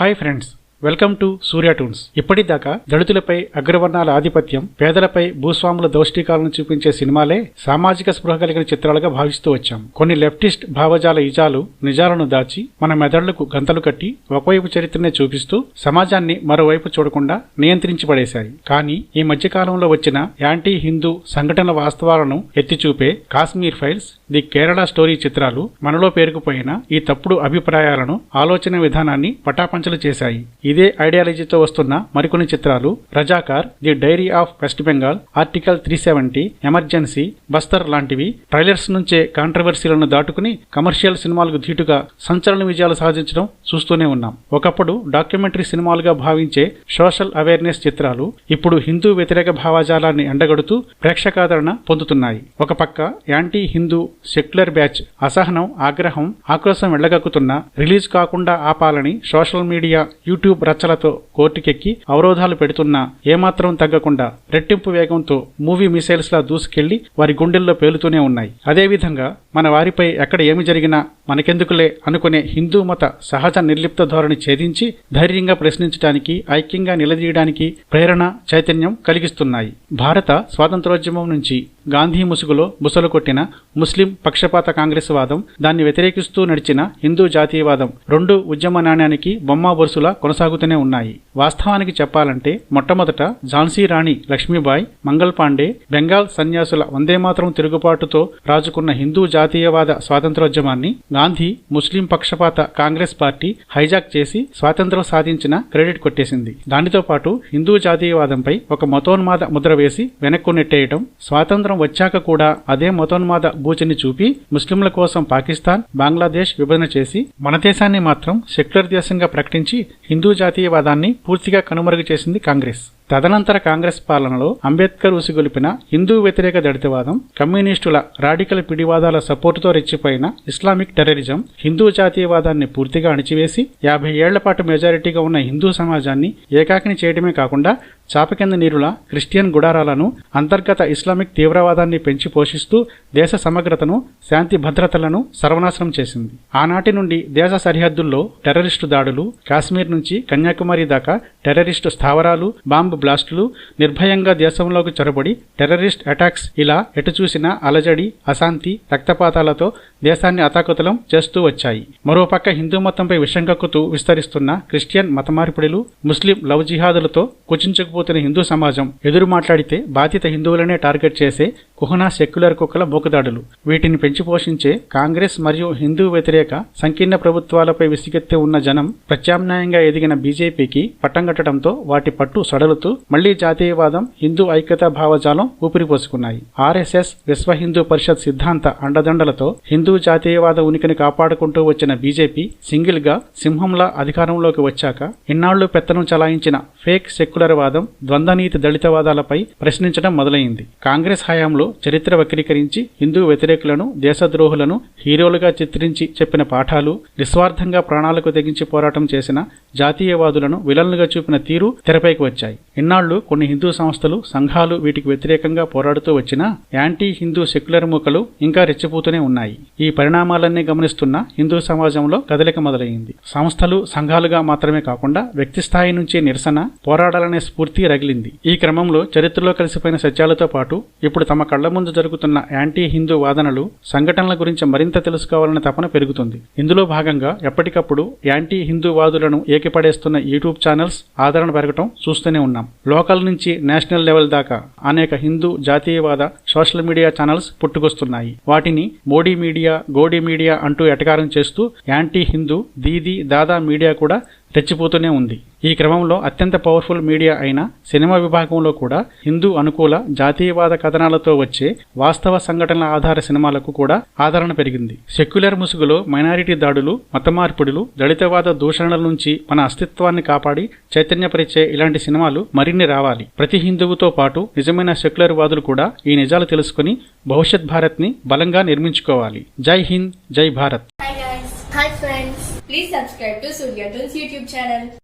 Hi friends, welcome to Surya toons. ఇప్పటిదాకా దళితులపై అగ్రవర్ణాల ఆధిపత్యం పేదలపై భూస్వాముల దౌష్టికాలను చూపించే సినిమాలే సామాజిక స్పృహ కలిగిన చిత్రాలుగా భావిస్తూ వచ్చాం. కొన్ని లెఫ్టిస్ట్ భావజాల ఇజాలు నిజాలను దాచి మన మెదళ్ళకు గంతలు కట్టి ఒకవైపు చరిత్రనే చూపిస్తూ సమాజాన్ని మరోవైపు చూడకుండా నియంత్రించి పడేశాయి కానీ ఈ మధ్యకాలంలో వచ్చిన యాంటీ హిందూ సంఘటనల వాస్తవాలను ఎత్తిచూపే Kashmir files the Kerala story చిత్రాలు మనలో పేరుకుపోయిన ఈ తప్పుడు అభిప్రాయాలను ఆలోచన విధానాన్ని పటాపంచలు చేశాయి. ఇదే ఐడియాలజీతో వస్తున్న మరికొన్ని చిత్రాలు. Razakar the diary of West Bengal article three seventy emergency Bastar లాంటివి ట్రైలర్స్ నుంచే కాంట్రవర్సీలను దాటుకుని కమర్షియల్ సినిమాలకు ధీటుగా సంచలన విజయాలు సాధించడం చూస్తూనే ఉన్నాం. ఒకప్పుడు డాక్యుమెంటరీ సినిమాలుగా భావించే సోషల్ అవేర్నెస్ చిత్రాలు ఇప్పుడు హిందూ వ్యతిరేక భావజాలాన్ని ఎండగడుతూ ప్రేక్షకాదరణ పొందుతున్నాయి. ఒక పక్క యాంటీ హిందూ సెక్యులర్ బ్యాచ్ అసహనం ఆగ్రహం ఆక్రోశం వెళ్ళగక్కుతున్న రిలీజ్ కాకుండా ఆపాలని సోషల్ మీడియా యూట్యూబ్ రచ్చలతో కోర్టుకెక్కి అవరోధాలు పెడుతున్నా ఏమాత్రం తగ్గకుండా రెట్టింపు వేగంతో మూవీ మిసైల్స్ లా దూసుకెళ్ళి వారి గుండెల్లో పేలుతూనే ఉన్నాయి. అదేవిధంగా మన వారిపై ఎక్కడ ఏమి జరిగినా మనకెందుకులే అనుకునే హిందూ మత సహజ నిర్లిప్త ధోరణి ఛేదించి ధైర్యంగా ప్రశ్నించడానికి ఐక్యంగా నిలదీయడానికి ప్రేరణ చైతన్యం కలిగిస్తున్నాయి. భారత స్వాతంత్రోద్యమం నుంచి గాంధీ ముసుగులో బుసలు కొట్టిన ముస్లిం పక్షపాత కాంగ్రెస్ వాదం దాన్ని వ్యతిరేకిస్తూ నడిచిన హిందూ జాతీయవాదం రెండు ఉద్యమ నాణ్యానికి బొమ్మ బొరుసులా కొనసాగుతూనే ఉన్నాయి. వాస్తవానికి చెప్పాలంటే మొట్టమొదట ఝాన్సీ రాణి లక్ష్మీబాయి మంగల్ పాండే బెంగాల్ సన్యాసుల వందేమాత్రం తిరుగుబాటుతో రాజుకున్న హిందూ జాతీయవాద స్వాతంత్రోద్యమాన్ని గాంధీ ముస్లిం పక్షపాత కాంగ్రెస్ పార్టీ హైజాక్ చేసి స్వాతంత్రం సాధించిన క్రెడిట్ కొట్టేసింది. దానితో పాటు హిందూ జాతీయవాదంపై ఒక మతోన్మాద ముద్ర వేసి వెనక్కు నెట్టేయటం స్వాతంత్ర వచ్చాక కూడా అదే మతోన్మాద బూచిని చూపి ముస్లింల కోసం పాకిస్తాన్ బంగ్లాదేశ్ విభజన చేసి మన దేశాన్ని మాత్రం సెక్యులర్ దేశంగా ప్రకటించి హిందూ జాతీయవాదాన్ని పూర్తిగా కనుమరుగు చేసింది కాంగ్రెస్. తదనంతర కాంగ్రెస్ పాలనలో అంబేద్కర్ ఉసిగొలిపిన హిందూ వ్యతిరేక దళితవాదం కమ్యూనిస్టుల రాడికల్ పిడివాదాల సపోర్టుతో రెచ్చిపోయిన ఇస్లామిక్ టెర్రరిజం హిందూ జాతీయవాదాన్ని పూర్తిగా అణిచివేసి యాభై ఏళ్ళ పాటు మెజారిటీగా ఉన్న హిందూ సమాజాన్ని ఏకాకిని చేయడమే కాకుండా చాపకింద నీరుల క్రిస్టియన్ గుడారాలను అంతర్గత ఇస్లామిక్ తీవ్రవాదాన్ని పెంచి పోషిస్తూ దేశ సమగ్రతను శాంతి భద్రతలను సర్వనాశనం చేసింది. ఆనాటి నుండి దేశ సరిహద్దుల్లో టెర్రరిస్టు దాడులు కాశ్మీర్ నుంచి కన్యాకుమారి దాకా టెర్రరిస్టు స్థావరాలు బాంబు బ్లాస్టులు నిర్భయంగా దేశంలోకి చొరబడి టెర్రరిస్ట్ అటాక్స్ ఇలా ఎటు చూసినా అలజడి అశాంతి రక్తపాతాలతో దేశాన్ని అతాకుతలం చేస్తూ వచ్చాయి. మరోపక్క హిందూ మతంపై విషంగక్కుతూ విస్తరిస్తున్న క్రిస్టియన్ మతమార్పిడులు ముస్లిం లవ్ జిహాదులతో కుచించుకుపోతున్న హిందూ సమాజం ఎదురు మాట్లాడితే బాధిత హిందువులనే టార్గెట్ చేసే కుహనా సెక్యులర్ కుక్కల మూకుదాడులు. వీటిని పెంచి పోషించే కాంగ్రెస్ మరియు హిందూ వ్యతిరేక సంకీర్ణ ప్రభుత్వాలపై విసిగెత్తి ఉన్న జనం ప్రత్యామ్నాయంగా ఎదిగిన బీజేపీకి పట్టం కట్టడంతో వాటి పట్టు సడలుతూ మళ్ళీ జాతీయవాదం హిందూ ఐక్యతా భావజాలం ఊపిరిపోసుకున్నాయి. ఆర్ఎస్ఎస్ విశ్వ హిందూ పరిషత్ సిద్ధాంత అండదండలతో హిందూ జాతీయవాద ఉనికిని కాపాడుకుంటూ వచ్చిన బీజేపీ సింగిల్గా సింహంలా అధికారంలోకి వచ్చాక ఇన్నాళ్ళు పెత్తనం చలాయించిన ఫేక్ సెక్యులర్ వాదం ద్వంద్వనీతి దళితవాదాలపై ప్రశ్నించడం మొదలైంది. కాంగ్రెస్ హయాంలో చరిత్ర వక్రీకరించి హిందూ వ్యతిరేకులను దేశద్రోహులను హీరోలుగా చిత్రించి చెప్పిన పాఠాలు నిస్వార్థంగా ప్రాణాలకు తెగించి పోరాటం చేసిన జాతీయవాదులను విలన్లుగా చూపిన తీరు తెరపైకి వచ్చాయి. ఇన్నాళ్ళు కొన్ని హిందూ సంస్థలు సంఘాలు వీటికి వ్యతిరేకంగా పోరాడుతూ వచ్చినా యాంటీ హిందూ సెక్యులర్ మూకలు ఇంకా రెచ్చిపోతూనే ఉన్నాయి. ఈ పరిణామాలన్నీ గమనిస్తున్న హిందూ సమాజంలో కదలిక మొదలైంది సంస్థలు సంఘాలుగా మాత్రమే కాకుండా వ్యక్తి స్థాయి నుంచి నిరసన పోరాడాలనే స్ఫూర్తి రగిలింది. ఈ క్రమంలో చరిత్రలో కలిసిపోయిన సత్యాలతో పాటు ఇప్పుడు తమ కళ్ళ ముందు జరుగుతున్న యాంటీ హిందూ వాదనలు సంఘటనల గురించి మరింత తెలుసుకోవాలనే తపన పెరుగుతుంది. ఇందులో భాగంగా ఎప్పటికప్పుడు యాంటీ హిందూ వాదులను ఏకిపడేస్తున్న యూట్యూబ్ ఛానల్స్ ఆదరణ పెరగటం చూస్తూనే ఉన్నాం. లోకల్ నుంచి నేషనల్ లెవెల్ దాకా అనేక హిందూ జాతీయవాద సోషల్ మీడియా ఛానల్స్ పుట్టుకొస్తున్నాయి. వాటిని మోడీ మీడియా గోడీ మీడియా అంటూ ఎటకారం చేస్తూ యాంటీ హిందూ దీది దాదా మీడియా కూడా రెచ్చిపోతూనే ఉంది. ఈ క్రమంలో అత్యంత పవర్ఫుల్ మీడియా అయిన సినిమా విభాగంలో కూడా హిందూ అనుకూల జాతీయవాద కథనాలతో వచ్చే వాస్తవ సంఘటనల ఆధార సినిమాలకు కూడా ఆదరణ పెరిగింది. సెక్యులర్ ముసుగులో మైనారిటీ దాడులు మతమార్పిడులు దళితవాద దూషణల నుంచి మన అస్తిత్వాన్ని కాపాడి చైతన్యపరిచే ఇలాంటి సినిమాలు మరిన్ని రావాలి. ప్రతి హిందువుతో పాటు నిజమైన సెక్యులర్ వాదులు కూడా ఈ నిజాలు తెలుసుకుని భవిష్యత్ భారత్ని బలంగా నిర్మించుకోవాలి. జై హింద్ జై Bharat. Please subscribe to Surya Tunes YouTube channel.